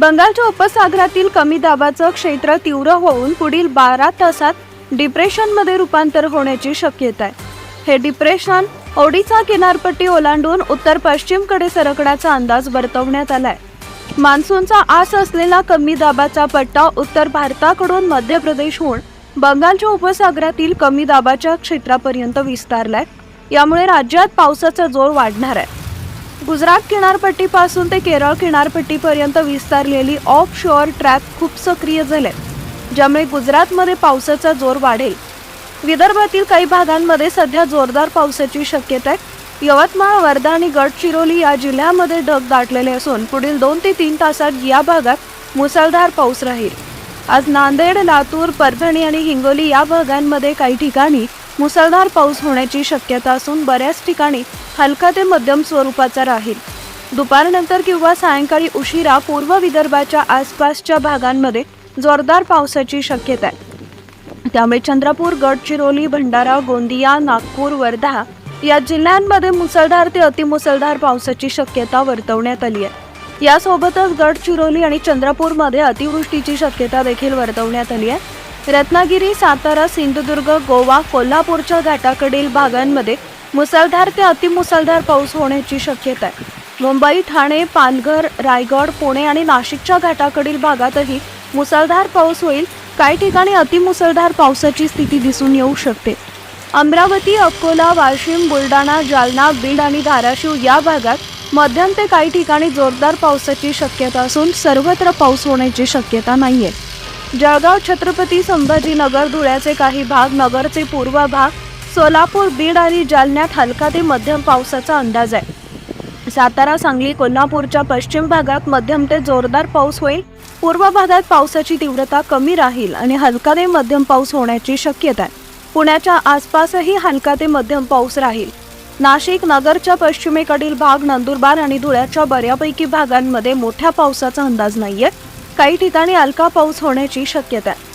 बंगालच्या उपसागरातील कमी दाबाचं क्षेत्र तीव्र होऊन पुढील बारा तासात डिप्रेशनमध्ये रूपांतर होण्याची शक्यता आहे. हे डिप्रेशन ओडिसा किनारपट्टी ओलांडून उत्तर पश्चिमकडे सरकण्याचा अंदाज वर्तवण्यात आलाय. मान्सूनचा आस असलेला कमी दाबाचा पट्टा उत्तर भारताकडून मध्य प्रदेशहून बंगालच्या उपसागरातील कमी दाबाच्या क्षेत्रापर्यंत विस्तारलाय. यामुळे राज्यात पावसाचा जोर वाढणार आहे. गुजरात किनारपट्टीपासून ते केरळ किनारपट्टीपर्यंत विस्तारलेली ऑफ शोअर ट्रॅप खूप सक्रिय झाले ज्यामुळे गुजरातमध्ये पावसाचा जोर वाढेल. विदर्भातील काही भागांमध्ये सध्या जोरदार पावसाची शक्यता आहे. यवतमाळ वर्धा आणि गडचिरोली या जिल्ह्यामध्ये ढग दाटलेले असून पुढील दोन ते तीन तासात या भागात मुसळधार पाऊस राहील. आज नांदेड लातूर परभणी आणि हिंगोली या भागांमध्ये काही ठिकाणी मुसळधार पाऊस होण्याची शक्यता असून बऱ्याच ठिकाणी हलका ते मध्यम स्वरूपाचा राहील. दुपारनंतर किंवा सायंकाळी उशिरा पूर्व विदर्भाच्या आसपासच्या भागांमध्ये जोरदार पावसाची शक्यता आहे. त्यामुळे चंद्रपूर गडचिरोली भंडारा गोंदिया नागपूर वर्धा या जिल्ह्यांमध्ये मुसळधार ते अतिमुसळधार पावसाची शक्यता वर्तवण्यात आली आहे. यासोबतच गडचिरोली आणि चंद्रपूरमध्ये अतिवृष्टीची शक्यता देखील वर्तवण्यात आली आहे. रत्नागिरी सातारा सिंधुदुर्ग गोवा कोल्हापूरच्या घाटाकडील भागांमध्ये मुसळधार ते अतिमुसळधार पाऊस होण्याची शक्यता आहे. मुंबई ठाणे पालघर रायगड पुणे आणि नाशिकच्या घाटाकडील भागातही मुसळधार पाऊस होईल. काही ठिकाणी अतिमुसळधार पावसाची स्थिती दिसून येऊ शकते. अमरावती अकोला वाशिम बुलढाणा जालना बीड आणि धाराशिव या भागात मध्यम ते काही ठिकाणी जोरदार पावसाची शक्यता असून सर्वत्र पाऊस होण्याची शक्यता नाही आहे जळगाव छत्रपती संभाजीनगर धुळ्याचे काही भाग नगरचे पूर्व भाग सोलापूर बीड आणि जालन्यात हलका ते मध्यम पावसाचा अंदाज आहे. सातारा सांगली कोल्हापूरच्या पश्चिम भागात मध्यम ते जोरदार पाऊस होईल. पूर्व भागात पावसाची तीव्रता कमी राहील आणि हलका ते मध्यम पाऊस होण्याची शक्यता आहे. पुण्याच्या आसपासही हलका ते मध्यम पाऊस राहील. नाशिक नगरच्या पश्चिमेकडील भाग नंदुरबार आणि धुळ्याच्या बऱ्यापैकी भागांमध्ये मोठ्या पावसाचा अंदाज नाहीये. काही ठिकाणी हलका पाऊस होण्याची शक्यता आहे.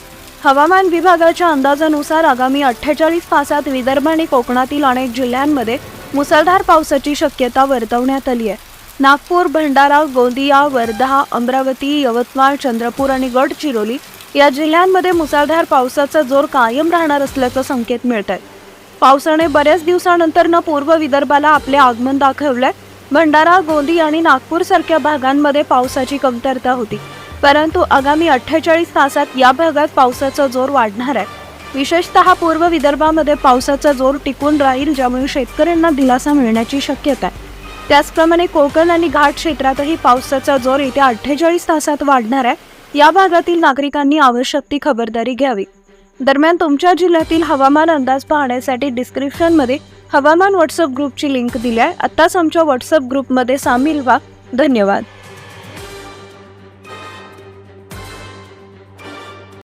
हवामान विभागाच्या अंदाजानुसार आगामी अठ्ठेचाळीस तासात विदर्भ आणि कोकणातील अनेक जिल्ह्यांमध्ये मुसळधार पावसाची शक्यता वर्तवण्यात आली आहे. नागपूर भंडारा गोंदिया वर्धा अमरावती यवतमाळ चंद्रपूर आणि गडचिरोली या जिल्ह्यांमध्ये मुसळधार पावसाचा जोर कायम राहणार असल्याचं संकेत मिळत आहे पावसाने बऱ्याच दिवसानंतर न पूर्व विदर्भाला आपले आगमन दाखवलंय. भंडारा गोंदी आणि नागपूर सारख्या भागांमध्ये पावसाची कमतरता होती. परंतु आगामी अठ्ठेचाळीस तासात या भागात पावसाचा जोर वाढणार आहे. विशेषतः पूर्व विदर्भामध्ये पावसाचा जोर टिकून राहील ज्यामुळे शेतकऱ्यांना दिलासा मिळण्याची शक्यता आहे. त्याचप्रमाणे कोकण आणि घाट क्षेत्रातही पावसाचा जोर येत्या अठ्ठेचाळीस तासात वाढणार आहे. या भागातील नागरिकांनी आवश्यक ती खबरदारी घ्यावी. दरम्यान तुमच्या जिल्ह्यातील हवामान अंदाज पाहण्यासाठी डिस्क्रिप्शनमध्ये हवामान व्हॉट्सअप ग्रुपची लिंक दिली आहे. आत्ताच आमच्या व्हॉट्सअप ग्रुपमध्ये सामील व्हा. धन्यवाद.